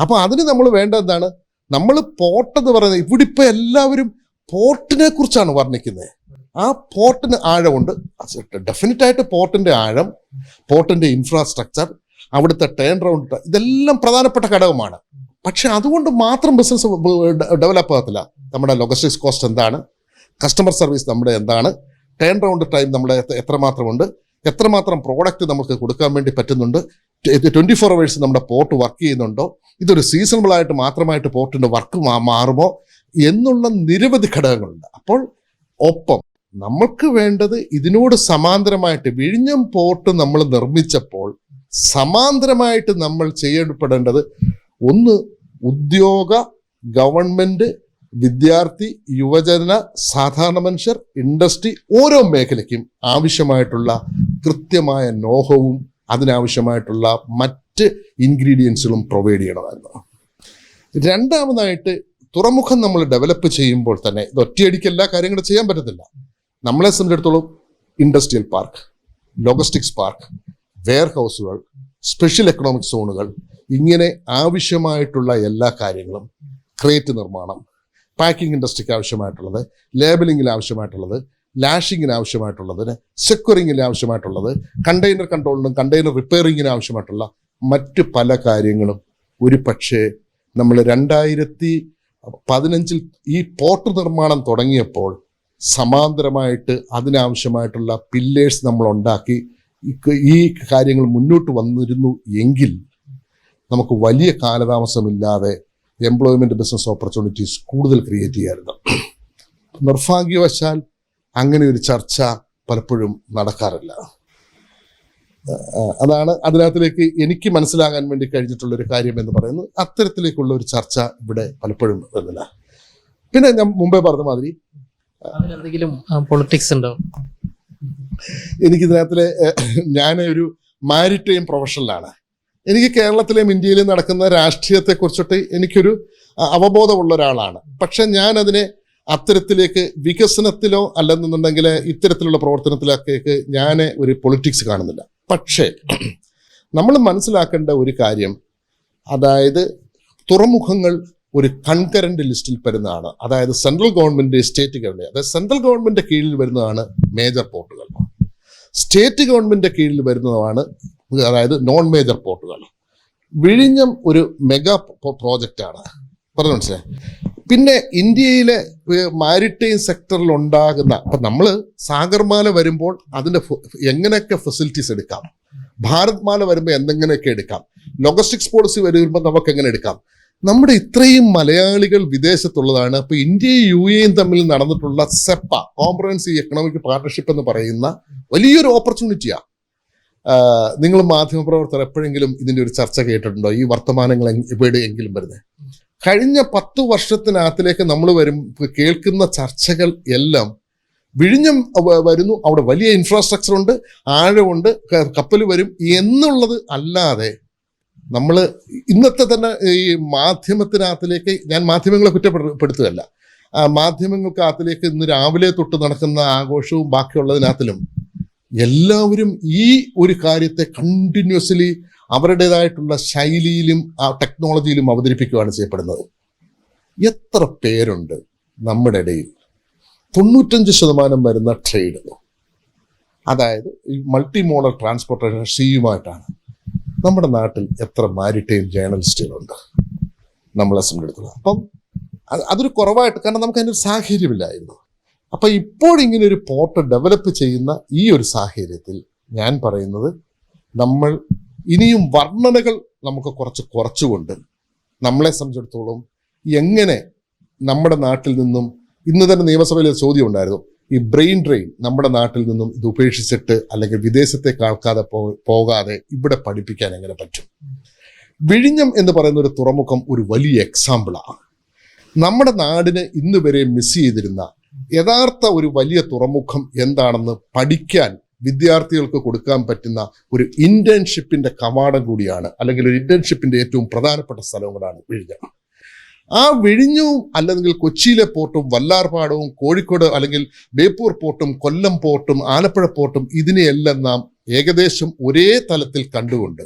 അപ്പോൾ അതിന് നമ്മൾ വേണ്ട എന്താണ്? നമ്മൾ പോർട്ട് എന്ന് പറയുന്നത് ഇവിടെ ഇപ്പൊ എല്ലാവരും പോർട്ടിനെ കുറിച്ചാണ് വർണിക്കുന്നത്. ആ പോർട്ടിന് ആഴമുണ്ട്. ഡെഫിനറ്റ് ആയിട്ട് പോർട്ടിന്റെ ആഴം പോർട്ടിന്റെ ഇൻഫ്രാസ്ട്രക്ചർ അവിടുത്തെ ടേൺ റൗണ്ട് ഇതെല്ലാം പ്രധാനപ്പെട്ട ഘടകമാണ്. പക്ഷെ അതുകൊണ്ട് മാത്രം ബിസിനസ് ഡെവലപ്പ് ആകത്തില്ല. നമ്മുടെ ലൊജിസ്റ്റിക്സ് കോസ്റ്റ് എന്താണ്? കസ്റ്റമർ സർവീസ് നമ്മുടെ എന്താണ്? ടേൺ റൗണ്ട് ടൈം നമ്മുടെ എത്ര- എത്രമാത്രമുണ്ട്? എത്രമാത്രം പ്രോഡക്റ്റ് നമുക്ക് കൊടുക്കാൻ വേണ്ടി പറ്റുന്നുണ്ട്? ട്വന്റി ഫോർ അവേഴ്സ് നമ്മുടെ പോർട്ട് വർക്ക് ചെയ്യുന്നുണ്ടോ? ഇതൊരു സീസണബിൾ ആയിട്ട് മാത്രമായിട്ട് പോർട്ടിന്റെ വർക്ക് മാറുമോ? എന്നുള്ള നിരവധി ഘടകങ്ങളുണ്ട്. അപ്പോൾ ഒപ്പം നമ്മൾക്ക് വേണ്ടത് ഇതിനോട് സമാന്തരമായിട്ട് വിഴിഞ്ഞം പോർട്ട് നമ്മൾ നിർമ്മിച്ചപ്പോൾ സമാന്തരമായിട്ട് നമ്മൾ ചെയ്യപ്പെടേണ്ടത് ഒന്ന് ഉദ്യോഗ ഗവൺമെന്റ് വിദ്യാർത്ഥി യുവജന സാധാരണ മനുഷ്യർ ഇൻഡസ്ട്രി ഓരോ മേഖലയ്ക്കും ആവശ്യമായിട്ടുള്ള കൃത്യമായ നോഹവും അതിനാവശ്യമായിട്ടുള്ള മറ്റ് ഇൻഗ്രീഡിയൻസുകളും പ്രൊവൈഡ് ചെയ്യണമായിരുന്നു രണ്ടാമതായിട്ട് തുറമുഖം നമ്മൾ ഡെവലപ്പ് ചെയ്യുമ്പോൾ തന്നെ ഇത് ഒറ്റയടിക്ക് എല്ലാ കാര്യങ്ങളും ചെയ്യാൻ പറ്റത്തില്ല. നമ്മളെ സംബന്ധിച്ചിടത്തോളം ഇൻഡസ്ട്രിയൽ പാർക്ക് ലോജിസ്റ്റിക്സ് പാർക്ക് വെയർ ഹൗസുകൾ സ്പെഷ്യൽ എക്കണോമിക് സോണുകൾ ഇങ്ങനെ ആവശ്യമായിട്ടുള്ള എല്ലാ കാര്യങ്ങളും ക്രേറ്റ് നിർമ്മാണം പാക്കിംഗ് ഇൻഡസ്ട്രിക്ക് ആവശ്യമായിട്ടുള്ളത് ലേബലിംഗിൽ ആവശ്യമായിട്ടുള്ളത് ലാഷിങ്ങിന് ആവശ്യമായിട്ടുള്ളതിന് സെക്യൂറിങ്ങിന് ആവശ്യമായിട്ടുള്ളത് കണ്ടെയ്നർ കൺട്രോളിനും കണ്ടെയ്നർ റിപ്പയറിങ്ങിന് ആവശ്യമായിട്ടുള്ള മറ്റ് പല കാര്യങ്ങളും ഒരു പക്ഷേ നമ്മൾ രണ്ടായിരത്തി പതിനഞ്ചിൽ ഈ പോർട്ട് നിർമ്മാണം തുടങ്ങിയപ്പോൾ സമാന്തരമായിട്ട് അതിനാവശ്യമായിട്ടുള്ള പില്ലേഴ്സ് നമ്മൾ ഉണ്ടാക്കി ഈ- കാര്യങ്ങൾ മുന്നോട്ട് വന്നിരുന്നു എങ്കിൽ നമുക്ക് വലിയ കാലതാമസമില്ലാതെ എംപ്ലോയ്മെന്റ് ബിസിനസ് ഓപ്പർച്യൂണിറ്റീസ് കൂടുതൽ ക്രിയേറ്റ് ചെയ്യാറുണ്ട് നിർഭാഗ്യവശാൽ അങ്ങനെ ഒരു ചർച്ച പലപ്പോഴും നടക്കാറില്ല. അതാണ് അതിനകത്തിലേക്ക് എനിക്ക് മനസ്സിലാകാൻ വേണ്ടി കഴിഞ്ഞിട്ടുള്ള ഒരു കാര്യം എന്ന് പറയുന്നത് അത്തരത്തിലേക്കുള്ള ഒരു ചർച്ച ഇവിടെ പലപ്പോഴും വരുന്നില്ല. പിന്നെ ഞാൻ മുമ്പേ പറഞ്ഞ മാതിരി
അതിലെന്തെങ്കിലും പൊളിറ്റിക്സ് ഉണ്ടോ?
എനിക്കിതിനകത്തിലെ ഞാൻ ഒരു മാരിടൈം പ്രൊഫഷണലാണ് എനിക്ക് കേരളത്തിലെയും ഇന്ത്യയിലും നടക്കുന്ന രാഷ്ട്രീയത്തെക്കുറിച്ചിട്ട് എനിക്കൊരു അവബോധമുള്ള ഒരാളാണ്. പക്ഷെ ഞാൻ അതിനെ അത്തരത്തിലേക്ക് വികസനത്തിലോ അല്ലെന്നുണ്ടെങ്കിൽ ഇത്തരത്തിലുള്ള പ്രവർത്തനത്തിലൊക്കെ ഞാൻ ഒരു പൊളിറ്റിക്സ് കാണുന്നില്ല. പക്ഷേ നമ്മൾ മനസ്സിലാക്കേണ്ട ഒരു കാര്യം അതായത് തുറമുഖങ്ങൾ ഒരു കൺകറന്റ് ലിസ്റ്റിൽ വരുന്നതാണ് അതായത് സെൻട്രൽ ഗവൺമെന്റ് സ്റ്റേറ്റ് ഗവൺമെന്റ് അതായത് സെൻട്രൽ ഗവൺമെന്റിന്റെ കീഴിൽ വരുന്നതാണ് മേജർ പോർട്ടുകൾ സ്റ്റേറ്റ് ഗവൺമെന്റിന്റെ കീഴിൽ വരുന്നതാണ് അതായത് നോൺ മേജർ പോർട്ടുകൾ വിഴിഞ്ഞം ഒരു മെഗാ പ്രോജക്റ്റ് ആണ്. പറഞ്ഞു മനസ്സിലായി? പിന്നെ ഇന്ത്യയിലെ മാരിടൈം സെക്ടറിൽ ഉണ്ടാകുന്ന അപ്പം നമ്മൾ സാഗർമാല വരുമ്പോൾ അതിന്റെ എങ്ങനെയൊക്കെ ഫെസിലിറ്റീസ് എടുക്കാം? ഭാരത് മാല വരുമ്പോൾ എന്തെങ്ങനെയൊക്കെ എടുക്കാം? ലോജിസ്റ്റിക്സ് പോളിസി വരുമ്പോൾ നമുക്ക് എങ്ങനെ എടുക്കാം? നമ്മുടെ ഇത്രയും മലയാളികൾ വിദേശത്തുള്ളതാണ്. അപ്പൊ ഇന്ത്യയും യു എയും തമ്മിൽ നടന്നിട്ടുള്ള സെപ്പ കോംപ്രഹെൻസീവ് എക്കണോമിക് പാർട്ണർഷിപ്പ് എന്ന് പറയുന്ന വലിയൊരു ഓപ്പർച്യൂണിറ്റിയാ നിങ്ങൾ മാധ്യമപ്രവർത്തകർ എപ്പോഴെങ്കിലും ഇതിന്റെ ഒരു ചർച്ച കേട്ടിട്ടുണ്ടോ? ഈ വർത്തമാനങ്ങൾ എവിടെ എങ്കിലും വരുന്നത് കഴിഞ്ഞ പത്തു വർഷത്തിനകത്തിലേക്ക് നമ്മൾ വരും കേൾക്കുന്ന ചർച്ചകൾ എല്ലാം വിഴിഞ്ഞം വരുന്നു. അവിടെ വലിയ ഇൻഫ്രാസ്ട്രക്ചർ ഉണ്ട് ആഴമുണ്ട് കപ്പൽ വരും എന്നുള്ളത് അല്ലാതെ നമ്മൾ ഇന്നത്തെ തന്നെ ഈ മാധ്യമത്തിനകത്തിലേക്ക് ഞാൻ മാധ്യമങ്ങളെ കുറ്റപ്പെടുത്തുകയല്ല മാധ്യമങ്ങൾക്കകത്തിലേക്ക് ഇന്ന് രാവിലെ തൊട്ട് നടക്കുന്ന ആഘോഷവും ബാക്കിയുള്ളതിനകത്തിലും എല്ലാവരും ഈ ഒരു കാര്യത്തെ കണ്ടിന്യൂസ്ലി അവരുടേതായിട്ടുള്ള ശൈലിയിലും ആ ടെക്നോളജിയിലും അവതരിപ്പിക്കുകയാണ് ചെയ്യപ്പെടുന്നത്. എത്ര പേരുണ്ട് നമ്മുടെ ഇടയിൽ? തൊണ്ണൂറ്റഞ്ച് ശതമാനം വരുന്ന ട്രേഡ് അതായത് ഈ മൾട്ടി മോഡൽ ട്രാൻസ്പോർട്ടേഷൻ സീയുമായിട്ടാണ് നമ്മുടെ നാട്ടിൽ എത്ര മാരിടൈം ജേർണലിസ്റ്റുകളുണ്ട് നമ്മളെ സംബന്ധിച്ചിടത്തോളം. അപ്പം അതൊരു കുറവായിട്ട് കാരണം നമുക്ക് അതിനൊരു സാഹചര്യമില്ലായിരുന്നു. അപ്പം ഇപ്പോഴിങ്ങനെ ഒരു പോർട്ട് ഡെവലപ്പ് ചെയ്യുന്ന ഈ ഒരു സാഹചര്യത്തിൽ ഞാൻ പറയുന്നത് നമ്മൾ ഇനിയും വർണനകൾ നമുക്ക് കുറച്ച് കുറച്ചുകൊണ്ട് നമ്മളെ സംബന്ധിച്ചിടത്തോളം എങ്ങനെ നമ്മുടെ നാട്ടിൽ നിന്നും ഇന്ന് തന്നെ നിയമസഭയിൽ ചോദ്യം ഉണ്ടായിരുന്നു. ഈ ബ്രെയിൻ ഡ്രെയിൻ നമ്മുടെ നാട്ടിൽ നിന്നും ഇത് ഉപേക്ഷിച്ചിട്ട് അല്ലെങ്കിൽ വിദേശത്തേക്ക് ആൾക്കാതെ പോകാതെ ഇവിടെ പഠിപ്പിക്കാൻ എങ്ങനെ പറ്റും? വിഴിഞ്ഞം എന്ന് പറയുന്ന ഒരു തുറമുഖം ഒരു വലിയ എക്സാമ്പിളാണ് നമ്മുടെ നാടിന് ഇന്ന് വരെ മിസ് ചെയ്തിരുന്ന യഥാർത്ഥ ഒരു വലിയ തുറമുഖം എന്താണെന്ന് പഠിക്കാൻ വിദ്യാർത്ഥികൾക്ക് കൊടുക്കാൻ പറ്റുന്ന ഒരു ഇന്റേൺഷിപ്പിന്റെ കവാടം കൂടിയാണ് അല്ലെങ്കിൽ ഒരു ഇന്റേൺഷിപ്പിന്റെ ഏറ്റവും പ്രധാനപ്പെട്ട സ്ഥലങ്ങളാണ് വിഴിഞ്ഞം. ആ വിഴിഞ്ഞവും അല്ലെങ്കിൽ കൊച്ചിയിലെ പോർട്ടും വല്ലാർപാടവും കോഴിക്കോട് അല്ലെങ്കിൽ ബേപ്പൂർ പോർട്ടും കൊല്ലം പോർട്ടും ആലപ്പുഴ പോർട്ടും ഇതിനെയെല്ലാം നാം ഏകദേശം ഒരേ തലത്തിൽ കണ്ടുകൊണ്ട്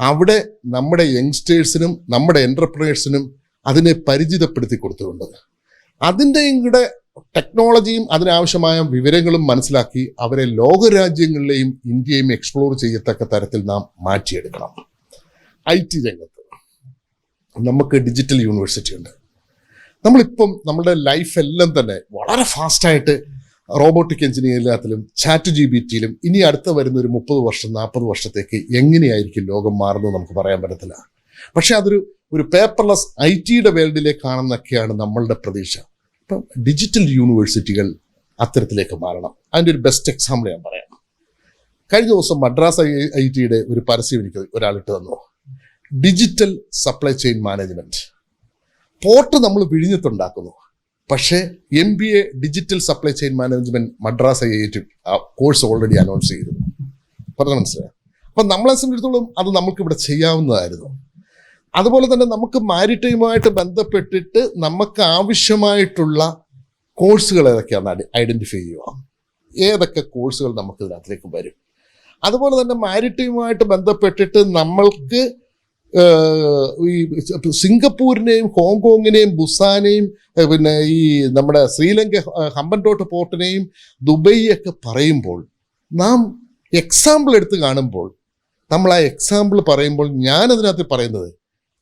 അവിടെ നമ്മുടെ യങ്സ്റ്റേഴ്സിനും നമ്മുടെ എന്റർപ്രണേഴ്സിനും അതിനെ പരിചിതപ്പെടുത്തി കൊടുത്തുകൊണ്ട് അതിന്റെയും കൂടെ ടെക്നോളജിയും അതിനാവശ്യമായ വിവരങ്ങളും മനസ്സിലാക്കി അവരെ ലോകരാജ്യങ്ങളിലെയും ഇന്ത്യയും എക്സ്പ്ലോർ ചെയ്യത്തക്ക തരത്തിൽ നാം മാറ്റിയെടുക്കണം. ഐ ടി രംഗത്ത്. നമുക്ക് ഡിജിറ്റൽ യൂണിവേഴ്സിറ്റി ഉണ്ട്. നമ്മളിപ്പം നമ്മുടെ ലൈഫ് എല്ലാം തന്നെ വളരെ ഫാസ്റ്റായിട്ട് റോബോട്ടിക് എഞ്ചിനീയറിംഗത്തിലും ചാറ്റ് ജി ബി ടിയിലും ഇനി അടുത്ത വരുന്ന ഒരു മുപ്പത് വർഷം നാൽപ്പത് വർഷത്തേക്ക് എങ്ങനെയായിരിക്കും ലോകം മാറുന്നത് നമുക്ക് പറയാൻ പറ്റത്തില്ല. പക്ഷെ അതൊരു ഒരു പേപ്പർലെസ് ഐ ടിയുടെ വേൾഡിലേക്കാണെന്നൊക്കെയാണ് നമ്മളുടെ പ്രതീക്ഷ. ഇപ്പം ഡിജിറ്റൽ യൂണിവേഴ്സിറ്റികൾ അത്തരത്തിലേക്ക് മാറണം. അതിന്റെ ഒരു ബെസ്റ്റ് എക്സാമ്പിൾ ഞാൻ പറയാം. കഴിഞ്ഞ ദിവസം മദ്രാസ് ഐ ഐ ടിയുടെ ഒരു പരസ്യം എനിക്ക് ഒരാളിട്ട് തന്നു. Digital supply chain management port നമ്മൾ വിഴിഞ്ഞത്തുണ്ടാക്കുന്നു. പക്ഷേ M B A digital supply chain management Madras I I T course already announce ചെയ്തു. പറഞ്ഞ മനസ്സിലായി അപ്പം നമ്മളെ സംബന്ധിച്ചിടത്തോളം അത് നമുക്ക് ഇവിടെ ചെയ്യാവുന്നതായിരുന്നു. അതുപോലെ തന്നെ നമുക്ക് മാരിടൈമുമായിട്ട് ബന്ധപ്പെട്ടിട്ട് നമുക്ക് ആവശ്യമായിട്ടുള്ള കോഴ്സുകൾ ഏതൊക്കെയാണ് ഐഡന്റിഫൈ ചെയ്യുക. ഏതൊക്കെ കോഴ്സുകൾ നമുക്ക് ഇതിനകത്തേക്ക് വരും. അതുപോലെ തന്നെ മാരിടൈമുമായിട്ട് ബന്ധപ്പെട്ടിട്ട് നമ്മൾക്ക് ഈ സിംഗപ്പൂരിനെയും ഹോങ്കോങ്ങിനെയും ബുസാനെയും പിന്നെ ഈ നമ്മുടെ ശ്രീലങ്ക ഹമ്പൻടോട്ട് പോർട്ടിനെയും ദുബൈയൊക്കെ പറയുമ്പോൾ നാം എക്സാമ്പിൾ എടുത്ത് കാണുമ്പോൾ നമ്മൾ ആ എക്സാമ്പിൾ പറയുമ്പോൾ ഞാൻ അതിനകത്ത് പറയുന്നത്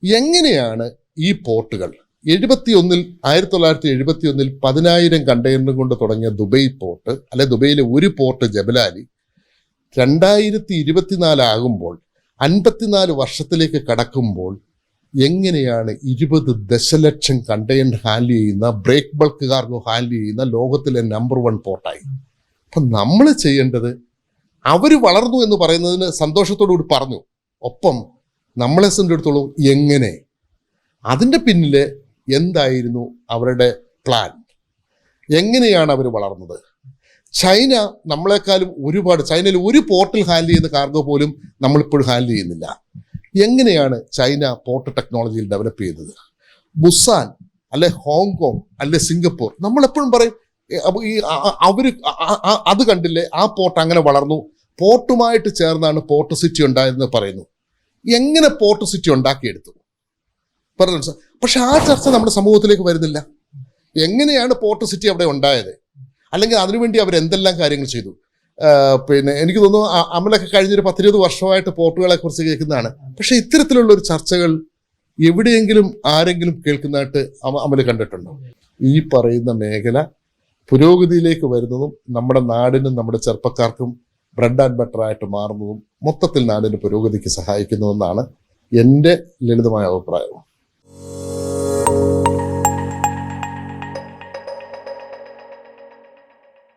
എങ്ങനെയാണ് ഈ പോർട്ടുകൾ? എഴുപത്തി ഒന്നിൽ ആയിരത്തി തൊള്ളായിരത്തി എഴുപത്തി ഒന്നിൽ പതിനായിരം കണ്ടെയ്നർ കൊണ്ട് തുടങ്ങിയ ദുബൈ പോർട്ട് അല്ലെ ദുബൈയിലെ ഒരു പോർട്ട് ജബലാലി രണ്ടായിരത്തി ഇരുപത്തിനാല് ആകുമ്പോൾ അൻപത്തിനാല് വർഷത്തിലേക്ക് കടക്കുമ്പോൾ എങ്ങനെയാണ് ഇരുപത് ദശലക്ഷം കണ്ടെയ്നർ ഹാൻഡിൽ ചെയ്യുന്ന ബ്രേക്ക് ബൾക്ക് കാർഗോ ഹാൻഡിൽ ചെയ്യുന്ന ലോകത്തിലെ നമ്പർ വൺ പോർട്ടായി അപ്പം നമ്മൾ ചെയ്യേണ്ടത് അവർ വളർന്നു എന്ന് പറയുന്നതിന് സന്തോഷത്തോടുകൂടി പറഞ്ഞു. ഒപ്പം നമ്മളെ സംബന്ധിച്ചിടത്തോളം എങ്ങനെ? അതിന്റെ പിന്നിൽ എന്തായിരുന്നു അവരുടെ പ്ലാൻ എങ്ങനെയാണ് അവർ വളർന്നത്? ചൈന നമ്മളെക്കാളും ഒരുപാട് ചൈനയിൽ ഒരു പോർട്ടിൽ ഹാൻഡിൽ ചെയ്യുന്ന കാർഗോ പോലും നമ്മളിപ്പോഴും ഹാൻഡിൽ ചെയ്യുന്നില്ല. എങ്ങനെയാണ് ചൈന പോർട്ട് ടെക്നോളജിയിൽ ഡെവലപ്പ് ചെയ്തത്? ബുസാൻ അല്ലെ ഹോങ്കോങ് അല്ലെ സിംഗപ്പൂർ നമ്മളെപ്പോഴും പറയും ഈ അ- അ- അവർ അ- അ- അ- അത് കണ്ടില്ലേ ആ പോർട്ട് അങ്ങനെ വളർന്നു പോർട്ടുമായിട്ട് ചേർന്നാണ് പോർട്ട് സിറ്റി ഉണ്ടായതെന്ന് പറയുന്നു. എങ്ങനെ പോർട്ട് സിറ്റി ഉണ്ടാക്കിയെടുത്തു? പറഞ്ഞു. പക്ഷെ ആ ചർച്ച നമ്മുടെ സമൂഹത്തിലേക്ക് വരുന്നില്ല. എങ്ങനെയാണ് പോർട്ട് സിറ്റി അവിടെ ഉണ്ടായത്? അല്ലെങ്കിൽ അതിനുവേണ്ടി അവർ എന്തെല്ലാം കാര്യങ്ങൾ ചെയ്തു? പിന്നെ എനിക്ക് തോന്നുന്നു അമലൊക്കെ കഴിഞ്ഞൊരു പത്തിരുപത് വർഷമായിട്ട് പോർട്ടുകളെ കുറിച്ച് കേൾക്കുന്നതാണ്. പക്ഷെ ഇത്തരത്തിലുള്ള ഒരു ചർച്ചകൾ എവിടെയെങ്കിലും ആരെങ്കിലും കേൾക്കുന്നതായിട്ട് അമ- അമൽ കണ്ടിട്ടുണ്ടോ? ഈ പറയുന്ന മേഖല പുരോഗതിയിലേക്ക് വരുന്നതും നമ്മുടെ നാടിനും നമ്മുടെ ചെറുപ്പക്കാർക്കും ബ്രെഡ് ആൻഡ് ബട്ടർ ആയിട്ട് മാറുന്നതും മൊത്തത്തിൽ നാടിന്റെ പുരോഗതിക്ക് സഹായിക്കുന്നതെന്നാണ് എന്റെ ലളിതമായ അഭിപ്രായം.